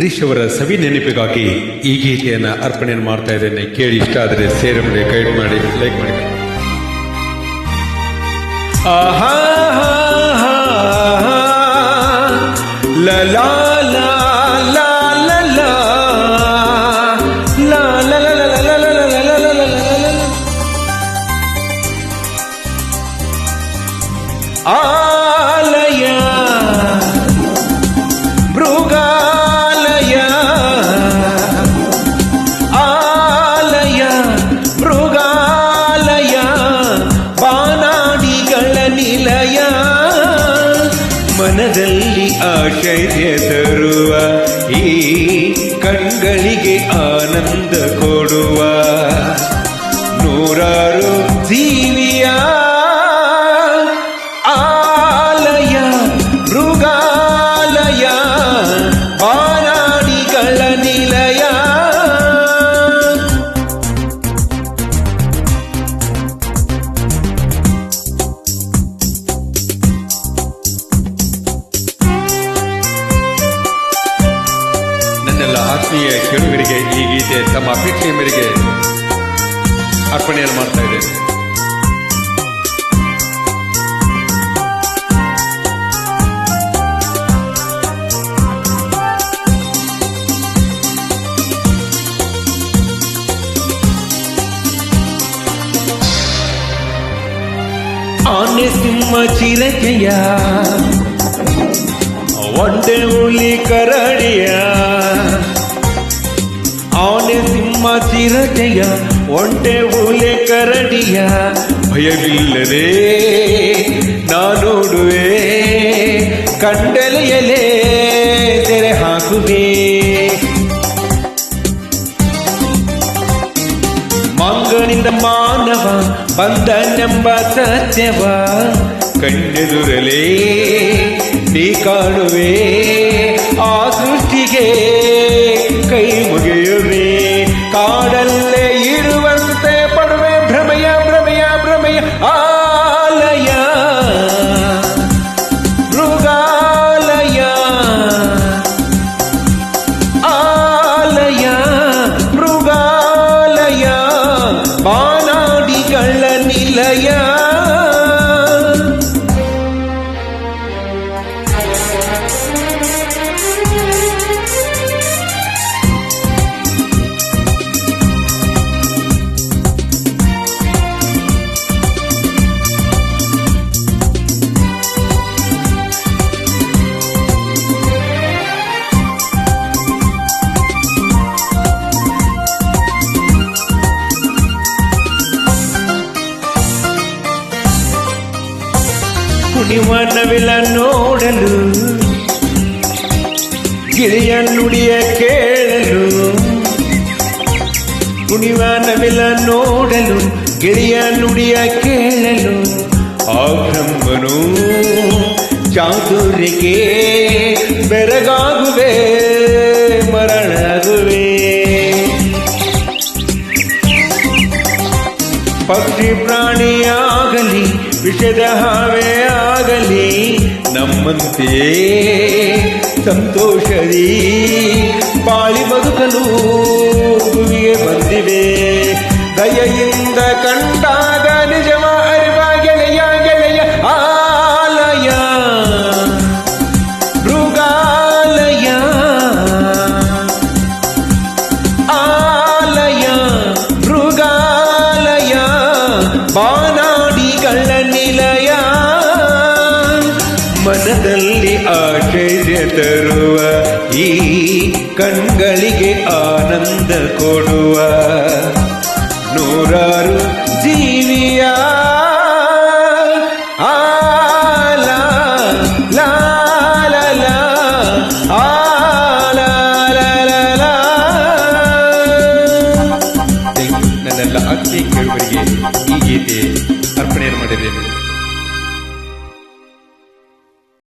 ಅಂಬರೀಷ್ ಅವರ ಸವಿ ನೆನಪಿಗಾಗಿ ಈ ಗೀತೆಯನ್ನ ಅರ್ಪಣೆ ಮಾಡ್ತಾ ಇದ್ದೇನೆ. ಕೇಳಿ ಇಷ್ಟ ಆದರೆ ಸೇರ್ ಮಾಡಿ ಗೈಡ್ ಮಾಡಿ ಲೈಕ್ ಮಾಡಿ. ಆಹಾ ಆಶ್ಚರ್ಯ ತರುವ ಈ ಕಣ್ಗಳಿಗೆ ಆನಂದ ಕೊಡುವ ನನ್ನೆಲ್ಲ ಆತ್ಮೀಯ ಕೇಳುಗರಿಗೆ ಈ ಗೀತೆ ತಮ್ಮ ಅಪೇಕ್ಷೆಯ ಮೇರೆಗೆ ಅರ್ಪಣೆಯನ್ನು ಮಾಡ್ತಾ ಇದ್ದೇನೆ ಆನೆ ಸಿಂಹ ಚಿರಕೆಯ ಒಂಟೆ ಹುಲಿ ಕರಡಿಯ ಆನೆ ಸಿಂಹ ಚಿರತೆಯ ಒಂಟೆ ಓಲೆ ಕರಡಿಯ ಭಯವಿಲ್ಲದೆ ನಾನೋಡುವೆ, ಕಂಡಲೆಯಲೇ ತೆರೆ ಹಾಕುವೆ. ಮಂಗನಿಂದ ಮಾನವ ಬಂದನೆಂಬ ಸತ್ಯವ ಕಂಡೆದುರಲೇ ನೀ ಕಾಣುವೆ. ಕುಣಿವನವಿಲ ನೋಡಲು, ಗಿಳಿಯ ನುಡಿಯ ಕೇಳಲು ಕುಣಿವನವಿಲ ನೋಡಲು, ಗಿಳಿಯ ನುಡಿಯ ಕೇಳಲು ಆ ಚಾತುರ್ಯಕ್ಕೆ ಬೆರಗಾಗುವೆ, ಮರಳಾಗುವೆ. ಪಕ್ಷಿ ಪ್ರಾಣಿಯಾಗಲಿ ವಿಷದ ಹಾವೇ ಆಗಲಿ ನಮ್ಮಂತೆ ಸಂತೋಷದಿ ಬಾಳಿ ಬದುಕಲು ಬಂದಿವೆ. ದಯೆಯಿಂದ ಕಂಡಾಗ ಮನದಲ್ಲಿ ಆಶ್ಚರ್ಯ ತರುವ ಈ ಕಣ್ಗಳಿಗೆ ಆನಂದ ಕೊಡುವ ನೂರಾರು ಜೀವಿಯ ಈ ಗೀತೆ ಅರ್ಪಣೆಯನ್ನು ಮಾಡಿದ್ದೇನೆ.